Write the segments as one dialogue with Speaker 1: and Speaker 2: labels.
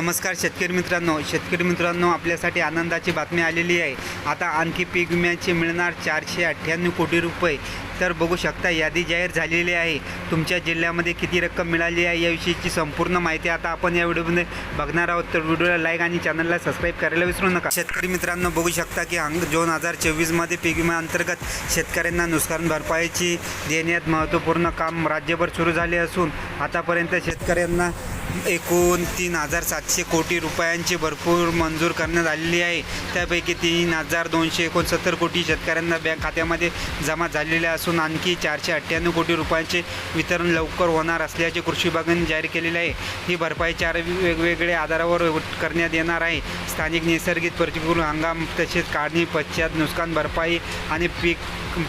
Speaker 1: नमस्कार शेतकरी मित्रांनो. शेतकरी मित्रांनो आपल्यासाठी आनंदाची बातमी आलेली आहे. आता आणखी पीक विम्याचे मिळणार चारशे अठ्ठ्याण्णव कोटी रुपये. तर बघू शकता यादी जाहीर झालेली आहे. तुमच्या जिल्ह्यामध्ये किती रक्कम मिळाली आहे याविषयीची संपूर्ण माहिती आता आपण या व्हिडिओमध्ये बघणार आहोत. तर व्हिडिओला लाईक आणि चॅनलला सबस्क्राईब करायला विसरू नका. शेतकरी मित्रांनो बघू शकता की अंग दोन हजार चोवीसमध्ये पीक विम्याअंतर्गत शेतकऱ्यांना नुकसान भरपाईची देण्यात महत्त्वपूर्ण काम राज्यभर सुरू झाले असून आतापर्यंत शेतकऱ्यांना एकूण तीन हजार सातशे कोटी रुपयांची भरपूर मंजूर करण्यात आलेली आहे. त्यापैकी तीन हजार दोनशे एकोणसत्तर कोटी शेतकऱ्यांना बँक खात्यामध्ये जमा झालेले असून आणखी चारशे अठ्ठ्याण्णव कोटी रुपयांचे वितरण लवकर होणार असल्याचे कृषी विभागाने जाहीर केलेले आहे. ही भरपाई चार वेगवेगळ्या आधारावर करण्यात येणार आहे. स्थानिक नैसर्गिक प्रतिकूल हंगाम तसेच काढणी पश्चात नुकसान भरपाई आणि पीक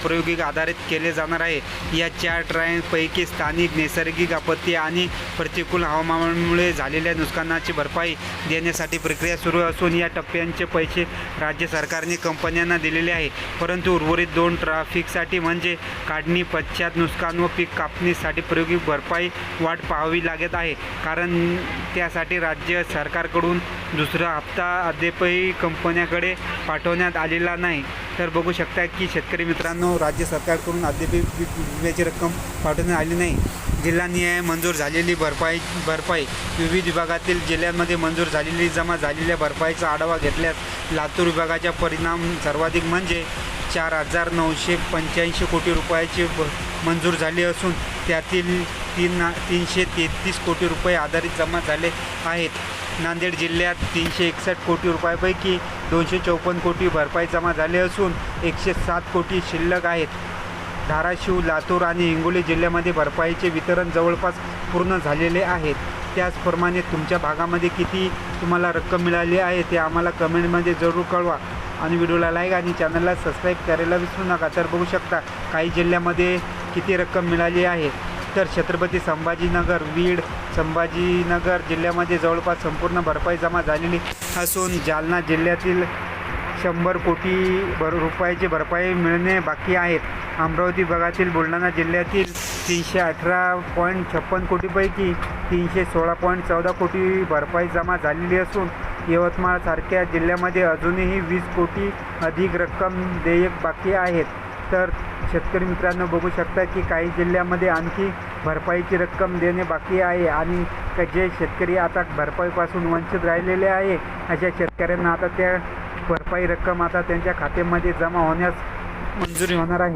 Speaker 1: प्रायोगिक आधारित केले जाणार आहे. या चार ट्रायपैकी स्थानिक नैसर्गिक आपत्ती आणि प्रतिकूल हवामान हवामानामुळे झालेल्या नुकसानाची भरपाई देण्यासाठी प्रक्रिया सुरू असून या टप्प्यांचे पैसे राज्य सरकारने कंपन्यांना दिलेले आहे. परंतु उर्वरित दोन ट्राफिकसाठी म्हणजे काढणी पश्चात नुकसान व पीक कापणीसाठी प्रायोगिक भरपाई वाट पाहावी लागत आहे. कारण त्यासाठी राज्य सरकारकडून दुसरा हप्ता अद्यापही कंपन्याकडे पाठवण्यात आलेला नाही. तर बघू शकता की शेतकरी मित्रांनो राज्य सरकारकडून अद्याप पीक विम्याची रक्कम पाठवण्यात आली नाही. जिल्हा न्याय मंजूर झालेली भरपाई भरपाई विविध विभागातील जिल्ह्यांमध्ये मंजूर झालेली जमा झालेल्या भरपाईचा आढावा घेतल्यास लातूर विभागाचा परिणाम सर्वाधिक म्हणजे चार हजार नऊशे पंच्याऐंशी कोटी रुपयाची मंजूर झाली असून त्यातील तीन तीनशे तेहतीस कोटी रुपये आधारित जमा झाले आहेत. नांदेड जिल्ह्यात तीनशे एकसष्ट कोटी रुपयापैकी दोनशे चौपन्न कोटी भरपाई जमा झाले असून एकशे सात कोटी शिल्लक आहेत. धाराशिव लातूर आणि हिंगोली जिल्ह्यामध्ये भरपाईचे वितरण जवळपास पूर्ण झालेले आहेत. त्याचप्रमाणे तुमच्या भागामध्ये किती तुम्हाला रक्कम मिळाली आहे ते आम्हाला कमेंटमध्ये जरूर कळवा. आणि व्हिडिओला लाईक आणि चॅनलला सबस्क्राईब करायला विसरू नका. तर बघू शकता काही जिल्ह्यामध्ये किती रक्कम मिळाली आहे. तर छत्रपती संभाजीनगर बीड संभाजीनगर जिल्ह्यामध्ये जवळपास संपूर्ण भरपाई जमा झालेली असून जालना जिल्ह्यातील शंभर कोटी भर रुपयाची भरपाई मिळणे बाकी आहेत अमरावती विभागातील बुलढाणा जिल्ह्यातील तीनशे अठरा पॉईंट छप्पन कोटीपैकी तीनशे सोळा पॉईंट चौदा कोटी भरपाई जमा झालेली असून यवतमाळसारख्या जिल्ह्यामध्ये अजूनही वीस कोटी अधिक रक्कम देयक बाकी आहेत. तर शेतकरी मित्रांनो बघू शकता की काही जिल्ह्यामध्ये आणखी भरपाईची रक्कम देणे बाकी आहे आणि जे शेतकरी आता भरपाईपासून वंचित राहिलेले आहे अशा शेतकऱ्यांना आता त्या भरपाई रक्कम आता त्यांच्या खात्यामध्ये जमा होण्यास मंजुरी होणार आहे.